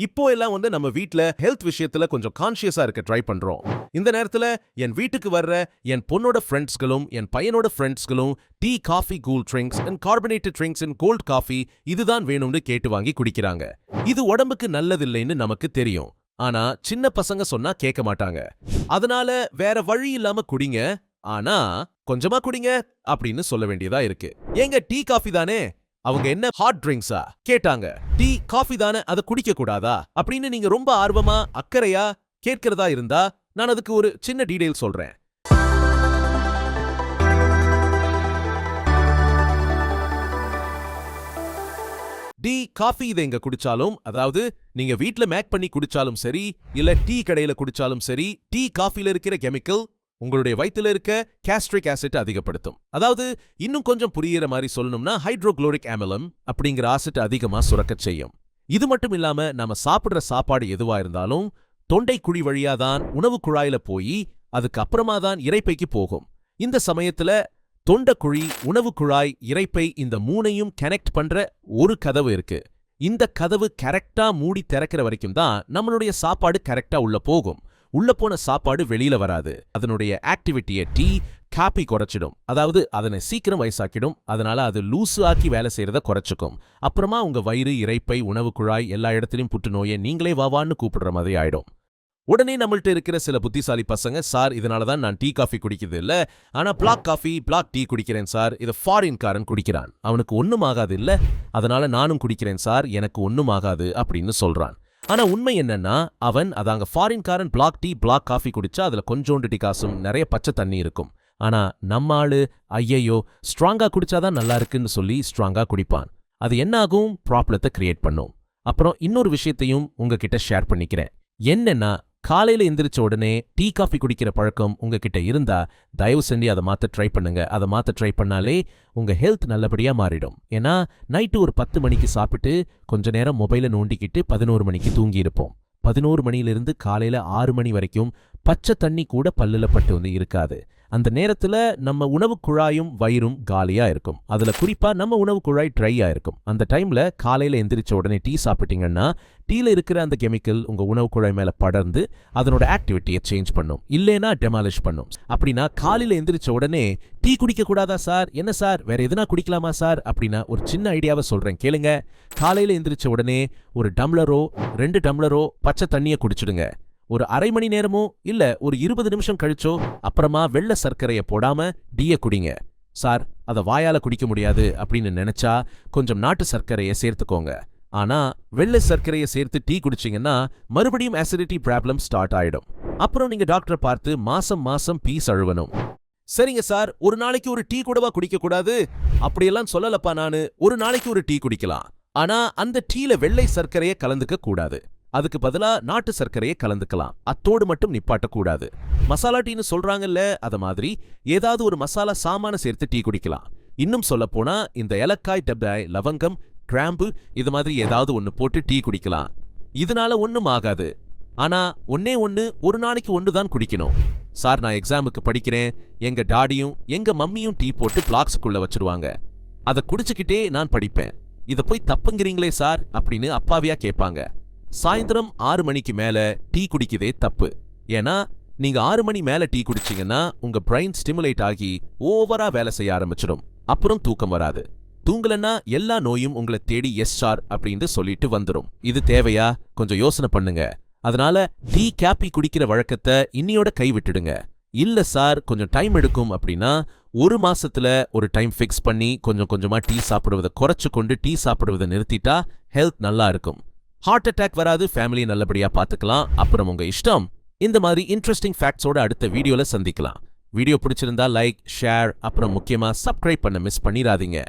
இப்போ எல்லாம் வந்து நம்ம வீட்ல ஹெல்த் விஷயத்துல கொஞ்சம் கான்ஷியஸா இருக்க ட்ரை பண்றோம். இந்த நேரத்துல என் வீட்டுக்கு வர்ற என் பொண்ணோட ஃப்ரெண்ட்ஸ்களும் என் பையனோட ஃப்ரெண்ட்ஸ்களும் tea coffee cool drinks and carbonated drinks and cold coffee இதுதான் வேணும்னு கேட்டு வாங்கி குடிக்கிறாங்க. இது உடம்புக்கு நல்லதில்லைன்னு நமக்கு தெரியும். ஆனா சின்ன பசங்க சொன்னா கேட்க மாட்டாங்க. அதனால வேற வழி இல்லாம குடிங்க. ஆனா கொஞ்சமா குடிங்க அப்படின்னு சொல்ல வேண்டியதா இருக்கு. ஏங்க டீ காஃபி தானே? அவங்க என்ன ஹாட் ட்ரிங்க்ஸா கேட்டாங்க. டீ காஃபி தானே அதை குடிக்க கூடாதா? அப்படின்னு நீங்க ரொம்ப ஆர்வமா அக்கறையா கேட்கிறதா இருந்தா நான் அதுக்கு ஒரு சின்ன டீடைல் சொல்றேன். டீ காஃபி இதை எங்க குடிச்சாலும் அதாவது நீங்க வீட்ல மேக் பண்ணி குடிச்சாலும் சரி இல்ல டீ கடையில குடிச்சாலும் சரி டீ காஃபில இருக்கிற கெமிக்கல் உங்களுடைய வயித்துல இருக்க கேஸ்ட்ரிக் ஆசிட் அதிகப்படுத்தும். அதாவது இன்னும் கொஞ்சம் புரியிற மாதிரி சொல்லணும்னா ஹைட்ரோக்ளோரிக் அமிலம் அப்படிங்கிற ஆசிட் அதிகமா சுரக்கச் செய்யும். இது மட்டும் இல்லாம நாம சாப்பிடுற சாப்பாடு எதுவா இருந்தாலும் தொண்டை குழி வழியா தான் உணவு குழாயில போய் அதுக்கு அப்புறமா தான் இறைப்பைக்கு போகும். இந்த சமயத்துல தொண்டக்குழி உணவு குழாய் இரைப்பை இந்த மூணையும் கனெக்ட் பண்ற ஒரு கதவு இருக்கு. இந்த கதவு கரெக்டா மூடி திறக்கிற வரைக்கும் தான் நம்மளுடைய சாப்பாடு கரெக்டா உள்ள போகும். உள்ள போன சாப்பாடு வெளியில வராது. அதனுடைய ஆக்டிவிட்டியை டீ காப்பி குறைச்சிடும். அதாவது அதனை சீக்கிரம் வயசாக்கிடும். அதனால அது லூசு ஆக்கி வேலை செய்யறத குறைச்சுக்கும். அப்புறமா உங்க வயிறு இறைப்பை உணவு குழாய் எல்லா இடத்துலயும் புற்றுநோயை நீங்களே வாவான்னு கூப்பிடுற மாதிரி ஆயிடும். உடனே நம்மள்ட்ட இருக்கிற சில புத்திசாலி பசங்க சார் இதனால தான் நான் டீ காஃபி குடிக்கிறது இல்ல. ஆனா பிளாக் காஃபி பிளாக் டீ குடிக்கிறேன் சார். இதை ஃபாரின்காரன் குடிக்கிறான். அவனுக்கு ஒண்ணும் ஆகாது இல்ல. அதனால நானும் குடிக்கிறேன் சார். எனக்கு ஒண்ணும் ஆகாது அப்படின்னு சொல்றான். ஆனா உண்மை என்னன்னா அவன் அதாங்க ஃபாரின்காரன் பிளாக் டீ பிளாக் காஃபி குடிச்சா அதுல கொஞ்சோண்டு டிகாசும் நிறைய பச்சை தண்ணி இருக்கும். ஆனா நம்ம ஆளு ஐயையோ ஸ்ட்ராங்கா குடிச்சாதான் நல்லா இருக்குன்னு சொல்லி ஸ்ட்ராங்கா குடிப்பான். அது என்ன ஆகும்? ப்ராப்ளத்தை கிரியேட் பண்ணும். அப்புறம் இன்னொரு விஷயத்தையும் உங்ககிட்ட ஷேர் பண்ணிக்கிறேன். என்னன்னா காலையில் எந்திரிச்ச உடனே டீ காஃபி குடிக்கிற பழக்கம் உங்ககிட்ட இருந்தா தயவு செஞ்சு அதை மாத்த ட்ரை பண்ணுங்க. அதை மாத்த ட்ரை பண்ணாலே உங்க ஹெல்த் நல்லபடியா மாறிடும். ஏன்னா நைட்டு ஒரு பத்து மணிக்கு சாப்பிட்டு கொஞ்ச நேரம் மொபைலை நோண்டிக்கிட்டு பதினோரு மணிக்கு தூங்கி இருப்போம். பதினோரு மணியிலிருந்து காலையில ஆறு மணி வரைக்கும் பச்சை தண்ணி கூட பல்லுல பட்டு வந்து இருக்காது. அந்த நேரத்துல நம்ம உணவு குழாயும் வயிறும் காலியா இருக்கும். அதுல குறிப்பா நம்ம உணவு குழாய் ட்ரையாக இருக்கும். அந்த டைம்ல காலையில எந்திரிச்ச உடனே டீ சாப்பிட்டீங்கன்னா டீயில் இருக்கிற அந்த கெமிக்கல் உங்க உணவு குழாய் மேல படர்ந்து அதனோட ஆக்டிவிட்டியை சேஞ்ச் பண்ணும். இல்லைனா டெமாலிஷ் பண்ணும். அப்படின்னா காலையில் எந்திரிச்ச உடனே டீ குடிக்கக்கூடாதா சார் என்ன சார் வேற எதுனா குடிக்கலாமா சார் அப்படின்னா ஒரு சின்ன ஐடியாவை சொல்றேன். கேளுங்க. காலையில எந்திரிச்ச உடனே ஒரு டம்ளரோ ரெண்டு டம்ளரோ பச்சை தண்ணியை குடிச்சிடுங்க. ஒரு அரை மணி நேரமோ இல்ல ஒரு இருபது நிமிஷம் கழிச்சோ அப்புறமா வெள்ளை சர்க்கரைய போடாம டீய குடிங்க. சார் அத வாயால குடிக்க முடியாது அப்படின்னு நினைச்சா கொஞ்சம் நாட்டு சர்க்கரைய சேர்த்துக்கோங்க. ஆனா வெள்ளை சர்க்கரைய சேர்த்து டீ குடிச்சீங்கன்னா மறுபடியும் அசிடிட்டி ப்ராப்ளம் ஸ்டார்ட் ஆயிடும். அப்புறம் நீங்க டாக்டரை பார்த்து மாசம் மாசம் பீஸ் அழுவணும். சரிங்க சார் ஒரு நாளைக்கு ஒரு டீ கூடவா குடிக்க கூடாது? அப்படியெல்லாம் சொல்லலப்பா நானு. ஒரு நாளைக்கு ஒரு டீ குடிக்கலாம். ஆனா அந்த டீல வெள்ளை சர்க்கரையை கலந்துக்க கூடாது. அதுக்கு பதிலா நாட்டு சர்க்கரையை கலந்துக்கலாம். அத்தோடு மட்டும் நிப்பாட்டக்கூடாது. மசாலா டீன்னு சொல்றாங்கல்ல அத மாதிரி ஏதாவது ஒரு மசாலா சாமான சேர்த்து டீ குடிக்கலாம். இன்னும் சொல்ல போனா இந்த ஏலக்காய் டெப்டாய் லவங்கம் கிராம்பு இது மாதிரி ஏதாவது ஒன்னு போட்டு டீ குடிக்கலாம். இதனால ஒன்றும் ஆகாது. ஆனா ஒன்னே ஒன்னு ஒரு நாளைக்கு ஒன்று தான் குடிக்கணும். சார் நான் எக்ஸாமுக்கு படிக்கிறேன். எங்க டாடியும் எங்க மம்மியும் டீ போட்டு பிளாக்ஸுக்குள்ள வச்சிருவாங்க. அதை குடிச்சுக்கிட்டே நான் படிப்பேன். இதை போய் தப்புங்கிறீங்களே சார் அப்படின்னு அப்பாவியா கேட்பாங்க. சாயந்தரம் ஆறு மணிக்கு மேல டீ குடிக்கதே தப்பு. ஏன்னா நீங்க ஆறு மணி மேல டீ குடிச்சீங்கன்னா உங்க பிரைன் ஸ்டிமுலேட் ஆகி ஓவரா வேலை செய்ய ஆரம்பிச்சிடும். அப்புறம் தூக்கம் வராது. தூங்கலன்னா எல்லா நோயும் உங்களை தேடி எஸ்ஆர் அப்படின்னு சொல்லிட்டு வந்துரும். இது தேவையா? கொஞ்சம் யோசனை பண்ணுங்க. அதனால டீ கேப்பி குடிக்கிற வழக்கத்தை இன்னியோட கை விட்டுடுங்க. இல்ல சார் கொஞ்சம் டைம் எடுக்கும் அப்படின்னா ஒரு மாசத்துல ஒரு டைம் ஃபிக்ஸ் பண்ணி கொஞ்சம் கொஞ்சமா டீ சாப்பிடுவதை குறைச்சு கொண்டு டீ சாப்பிடுவதை நிறுத்திட்டா ஹெல்த் நல்லா இருக்கும். ஹார்ட் அட்டாக் வராது ஃபேமிலி நல்லபடியா பாத்துக்கலாம். அப்புறம் உங்க இஷ்டம். இந்த மாதிரி இன்ட்ரெஸ்டிங் ஃபேக்ட்ஸோட அடுத்த வீடியோல சந்திக்கலாம். வீடியோ பிடிச்சிருந்தா லைக் ஷேர் அப்புறம் முக்கியமா சப்ஸ்கிரைப் பண்ண மிஸ் பண்ணிடாதீங்க.